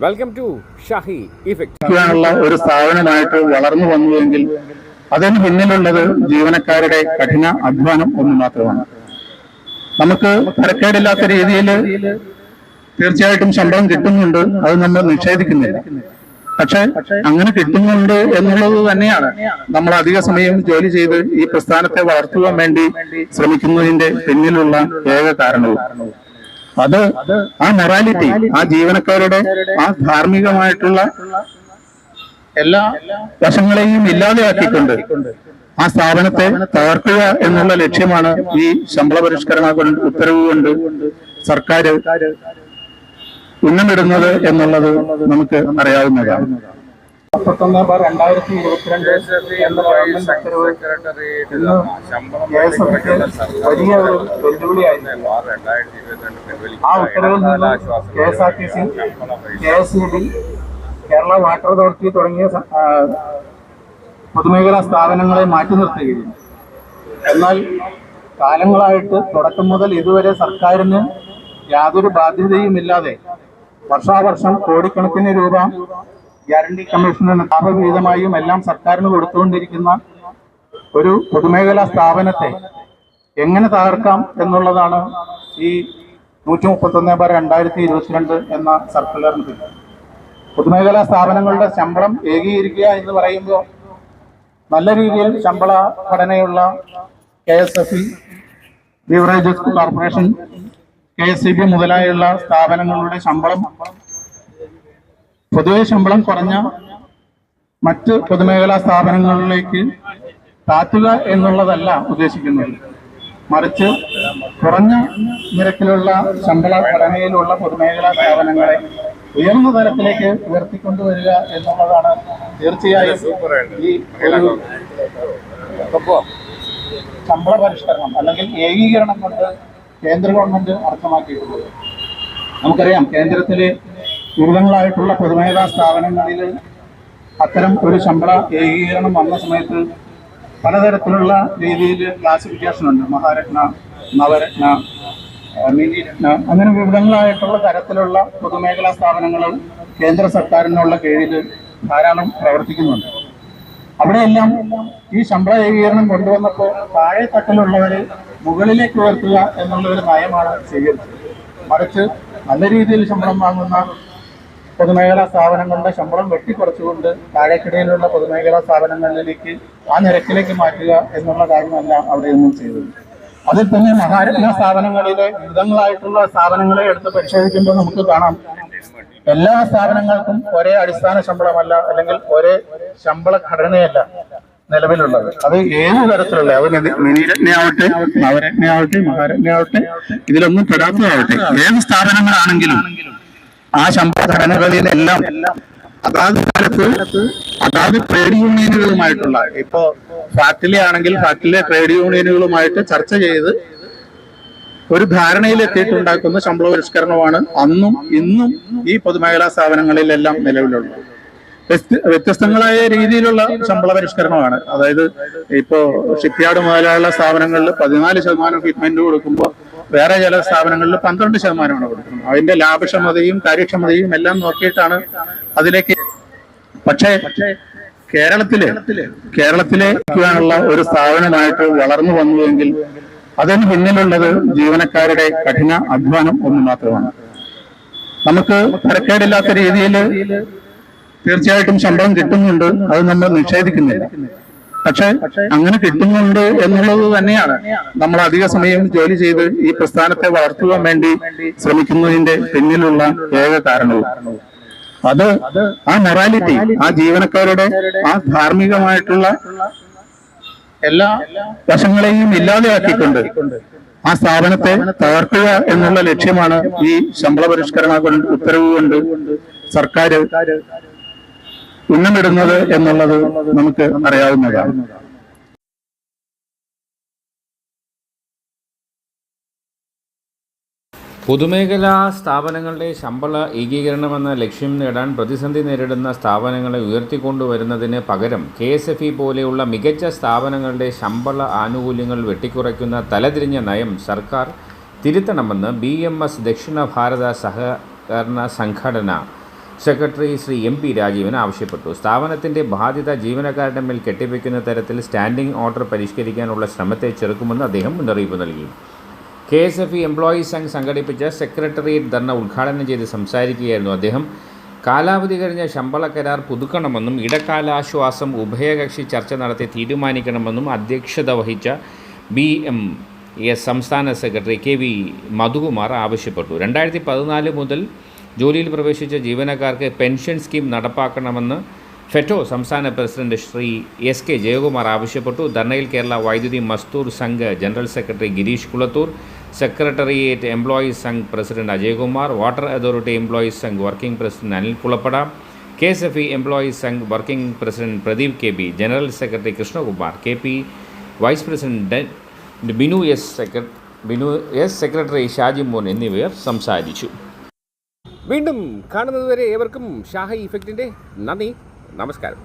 Welcome to Shahi effect ഒരു സ്ഥാപനമായിട്ട് വളർന്നു വന്നുവെങ്കിൽ അതിന് പിന്നിലുള്ളത് ജീവനക്കാരുടെ കഠിന അധ്വാനം ഒന്ന് മാത്രമാണ്. നമുക്ക് തരക്കേടില്ലാത്ത രീതിയിൽ തീർച്ചയായിട്ടും ശമ്പളം കിട്ടുന്നുണ്ട് അത് നമ്മൾ നിഷേധിക്കുന്നില്ല. പക്ഷെ അങ്ങനെ കിട്ടുന്നുണ്ട് എന്നുള്ളത് തന്നെയാണ് നമ്മൾ അധിക സമയം ജോലി ചെയ്ത് ഈ പ്രസ്ഥാനത്തെ വളർത്തുവാൻ വേണ്ടി ശ്രമിക്കുന്നതിന്റെ പിന്നിലുള്ള ഏക കാരണവും. അത് ആ മൊറാലിറ്റി ആ ജീവനക്കാരുടെ ആ ധാർമ്മികമായിട്ടുള്ള എല്ലാ വശങ്ങളെയും ഇല്ലാതെയാക്കിക്കൊണ്ട് ആ സ്ഥാപനത്തെ തകർക്കുക എന്നുള്ള ലക്ഷ്യമാണ് ഈ ശമ്പള പരിഷ്കരണ കൊണ്ട് ഉത്തരവ് കൊണ്ട് സർക്കാർ ഉന്നമിടുന്നത് എന്നുള്ളത് നമുക്ക് അറിയാവുന്നതാണ്. മുപ്പത്തൊന്ന് ബാർ രണ്ടായിരത്തി ഇരുപത്തിരണ്ട് ഗവൺമെന്റ് ഉത്തരവ് ഇന്ന് കേസൊക്കെ വലിയ ഒരു വെല്ലുവിളിയായിരുന്നു. ആ ഉത്തരവിൽ നിന്ന് K S R T C K S E B Kerala water authority തുടങ്ങിയ പൊതുമേഖലാ സ്ഥാപനങ്ങളെ മാറ്റി നിർത്തുകയും. എന്നാൽ കാലങ്ങളായിട്ട് തുടക്കം മുതൽ ഇതുവരെ സർക്കാരിന് യാതൊരു ബാധ്യതയുമില്ലാതെ വർഷാവർഷം കോടിക്കണക്കിന് രൂപ ഗ്യാരണ്ടി കമ്മീഷന് ലാഭവിഹിതമായും എല്ലാം സർക്കാരിന് കൊടുത്തുകൊണ്ടിരിക്കുന്ന ഒരു പൊതുമേഖലാ സ്ഥാപനത്തെ എങ്ങനെ തകർക്കാം എന്നുള്ളതാണ് ഈ നൂറ്റി മുപ്പത്തൊന്ന് ബാർ രണ്ടായിരത്തി ഇരുപത്തിരണ്ട് എന്ന സർക്കുലറിന് പൊതുമേഖലാ സ്ഥാപനങ്ങളുടെ ശമ്പളം ഏകീകരിക്കുക എന്ന് പറയുമ്പോൾ നല്ല രീതിയിൽ ശമ്പള ഘടനയുള്ള K S F E beverages corporation K S E B മുതലായുള്ള സ്ഥാപനങ്ങളുടെ ശമ്പളം പൊതുവെ ശമ്പളം കുറഞ്ഞ മറ്റ് പൊതുമേഖലാ സ്ഥാപനങ്ങളിലേക്ക് താത്തുക എന്നുള്ളതല്ല ഉദ്ദേശിക്കുന്നത്. മറിച്ച് കുറഞ്ഞ നിരക്കിലുള്ള ശമ്പള ഘടനയിലുള്ള പൊതുമേഖലാ സ്ഥാപനങ്ങളെ ഉയർന്ന തലത്തിലേക്ക് ഉയർത്തിക്കൊണ്ടുവരിക എന്നുള്ളതാണ് തീർച്ചയായും ഈ ശമ്പള പരിഷ്കരണം അല്ലെങ്കിൽ ഏകീകരണം കൊണ്ട് കേന്ദ്ര ഗവൺമെന്റ് അർത്ഥമാക്കിയിട്ടുള്ളത്. നമുക്കറിയാം കേന്ദ്രത്തിലെ വിവിധങ്ങളായിട്ടുള്ള പൊതുമേഖലാ സ്ഥാപനങ്ങളിൽ അത്തരം ഒരു ശമ്പള ഏകീകരണം വന്ന സമയത്ത് പലതരത്തിലുള്ള രീതിയിൽ ക്ലാസിഫിക്കേഷൻ ഉണ്ട്. മഹാരത്ന നവരത്ന മിനിരത്ന. അങ്ങനെ വിവിധങ്ങളായിട്ടുള്ള തരത്തിലുള്ള പൊതുമേഖലാ സ്ഥാപനങ്ങൾ കേന്ദ്ര സർക്കാരിനുള്ള കീഴിൽ ധാരാളം പ്രവർത്തിക്കുന്നുണ്ട്. അവിടെയെല്ലാം ഈ ശമ്പള ഏകീകരണം കൊണ്ടുവന്നപ്പോൾ താഴെ തട്ടിലുള്ളവരെ മുകളിലേക്ക് ഉയർത്തുക എന്നുള്ള ഒരു നയമാണ് സ്വീകരിച്ചത്. മറിച്ച് നല്ല രീതിയിൽ ശമ്പളം വാങ്ങുന്ന പൊതുമേഖലാ സ്ഥാപനങ്ങളുടെ ശമ്പളം വെട്ടിക്കുറച്ചുകൊണ്ട് താഴേക്കിടയിലുള്ള പൊതുമേഖലാ സ്ഥാപനങ്ങളിലേക്ക് ആ നിരക്കിലേക്ക് മാറ്റുക എന്നുള്ള കാര്യമല്ല അവിടെ ഒന്നും ചെയ്തത്. അതിൽ തന്നെ മഹാരത്ന സ്ഥാപനങ്ങളിലെ വിവിധങ്ങളായിട്ടുള്ള സ്ഥാപനങ്ങളെ എടുത്ത് പരിശോധിക്കുമ്പോൾ നമുക്ക് കാണാം. എല്ലാ സ്ഥാപനങ്ങൾക്കും ഒരേ അടിസ്ഥാന ശമ്പളമല്ല അല്ലെങ്കിൽ ഒരേ ശമ്പള ഘടനയല്ല നിലവിലുള്ളത്. അത് ഏത് തരത്തിലുള്ള അത് മിനിരത്നയാവട്ടെ നവരത്നയാവട്ടെ മഹാരത്നയാവട്ടെ ഇതിലൊന്നും പെടാത്തതാവട്ടെ. ഏത് സ്ഥാപനങ്ങളാണെങ്കിലും ആ ശമ്പളഘടനകളിലെല്ലാം അതാത് കാലത്ത് അതാത് ട്രേഡ് യൂണിയനുകളുമായിട്ടുള്ള ഇപ്പോ ഫാക്ടിലെ ആണെങ്കിൽ ഫാക്ടിലെ ട്രേഡ് യൂണിയനുകളുമായിട്ട് ചർച്ച ചെയ്ത് ഒരു ധാരണയിലെത്തിയിട്ടുണ്ടാക്കുന്ന ശമ്പള പരിഷ്കരണമാണ് അന്നും ഇന്നും ഈ പൊതുമേഖലാ സ്ഥാപനങ്ങളിലെല്ലാം നിലവിലുള്ളത്. വ്യത്യ- വ്യത്യസ്തങ്ങളായ രീതിയിലുള്ള ശമ്പള പരിഷ്കരണമാണ്. അതായത് ഇപ്പോ ഷിപ്പ്യാർഡ് മുതലായുള്ള സ്ഥാപനങ്ങളിൽ പതിനാല് ശതമാനം ഫിറ്റ്മെന്റ് കൊടുക്കുമ്പോൾ വേറെ ചില സ്ഥാപനങ്ങളിൽ പന്ത്രണ്ട് ശതമാനമാണ് കൊടുക്കുന്നത്. അതിന്റെ ലാഭക്ഷമതയും കാര്യക്ഷമതയും എല്ലാം നോക്കിയിട്ടാണ് അതിലേക്ക് പക്ഷേ കേരളത്തിലെ കേരളത്തിലേക്കുള്ള ഒരു സ്ഥാപനമായിട്ട് വളർന്നു വന്നുവെങ്കിൽ അതിന് പിന്നിലുള്ളത് ജീവനക്കാരുടെ കഠിന അധ്വാനം ഒന്ന് മാത്രമാണ്. നമുക്ക് തരക്കേടില്ലാത്ത രീതിയിൽ തീർച്ചയായിട്ടും ശമ്പളം കിട്ടുന്നുണ്ട് അത് നമ്മൾ നിഷേധിക്കുന്നില്ല. പക്ഷെ അങ്ങനെ കിട്ടുന്നുണ്ട് എന്നുള്ളത് തന്നെയാണ്. നമ്മൾ അധിക സമയം ജോലി ചെയ്ത് ഈ പ്രസ്ഥാനത്തെ വളർത്തുവാൻ വേണ്ടി ശ്രമിക്കുന്നതിന്റെ പിന്നിലുള്ള ഏക കാരണവും. അത് ആ മൊറാലിറ്റി ആ ജീവനക്കാരുടെ ആ ധാർമ്മികമായിട്ടുള്ള എല്ലാ വശങ്ങളെയും ഇല്ലാതെയാക്കിക്കൊണ്ട് ആ സ്ഥാപനത്തെ തകർക്കുക എന്നുള്ള ലക്ഷ്യമാണ് ഈ ശമ്പള പരിഷ്കരണ കൊണ്ട് ഉത്തരവ് കൊണ്ട് സർക്കാർ ഉന്നമിടുന്നത് എന്നുള്ളത് നമുക്ക് അറിയാവുന്നതാണ്. പൊതുമേഖലാ സ്ഥാപനങ്ങളുടെ ശമ്പള ഏകീകരണമെന്ന ലക്ഷ്യം നേടാൻ പ്രതിസന്ധി നേരിടുന്ന സ്ഥാപനങ്ങളെ ഉയർത്തിക്കൊണ്ടുവരുന്നതിന് പകരം കെ എസ് എഫ് ഇ പോലെയുള്ള മികച്ച സ്ഥാപനങ്ങളുടെ ശമ്പള ആനുകൂല്യങ്ങൾ വെട്ടിക്കുറയ്ക്കുന്ന തലതിരിഞ്ഞ നയം സർക്കാർ തിരുത്തണമെന്ന് ബി എം എസ് ദക്ഷിണ ഭാരത സഹകരണ സംഘടന secretary Shri M P Rajeevan ആവശ്യപ്പെട്ടു. സ്ഥാപനത്തിന്റെ ബാധ്യത ജീവനക്കാരുടെ മേൽ കെട്ടിവെക്കുന്ന തരത്തിൽ സ്റ്റാൻഡിംഗ് ഓർഡർ പരിഷ്കരിക്കാനുള്ള ശ്രമത്തെ ചെറുക്കുമെന്ന് അദ്ദേഹം മുന്നറിയിപ്പ് നൽകി. K S F E employees Sangh സംഘടിപ്പിച്ച സെക്രട്ടേറിയറ്റ് ധർണ ഉദ്ഘാടനം ചെയ്ത് സംസാരിക്കുകയായിരുന്നു അദ്ദേഹം. കാലാവധി കഴിഞ്ഞ ശമ്പള കരാർ പുതുക്കണമെന്നും ഇടക്കാലാശ്വാസം ഉഭയകക്ഷി ചർച്ച നടത്തി തീരുമാനിക്കണമെന്നും അധ്യക്ഷത വഹിച്ച ബി എം എസ് സംസ്ഥാന സെക്രട്ടറി കെ വി മധുകുമാർ ആവശ്യപ്പെട്ടു. രണ്ടായിരത്തി പതിനാല് മുതൽ ജോലിയിൽ പ്രവേശിച്ച ജീവനക്കാർക്ക് പെൻഷൻ സ്കീം നടപ്പാക്കണമെന്ന് ഫെറ്റോ സംസ്ഥാന president Shri S K Jayakumar ആവശ്യപ്പെട്ടു. ധർണയിൽ കേരള വൈദ്യുതി Mazdoor Sangh general secretary Girish Kulathoor secretariat employees Sangh president Ajaykumar water authority employees Sangh working president Anil Kulappada K S F E employees Sangh working president Pradeep K B general secretary Krishnakumar K P vice president Binu S സെക്ര Binu S secretary Shaji Mon എന്നിവർ സംസാരിച്ചു. വീണ്ടും കാണുന്നതുവരെ ഏവർക്കും ഷാഹി ഇഫക്റ്റിന്റെ നന്ദി നമസ്കാരം.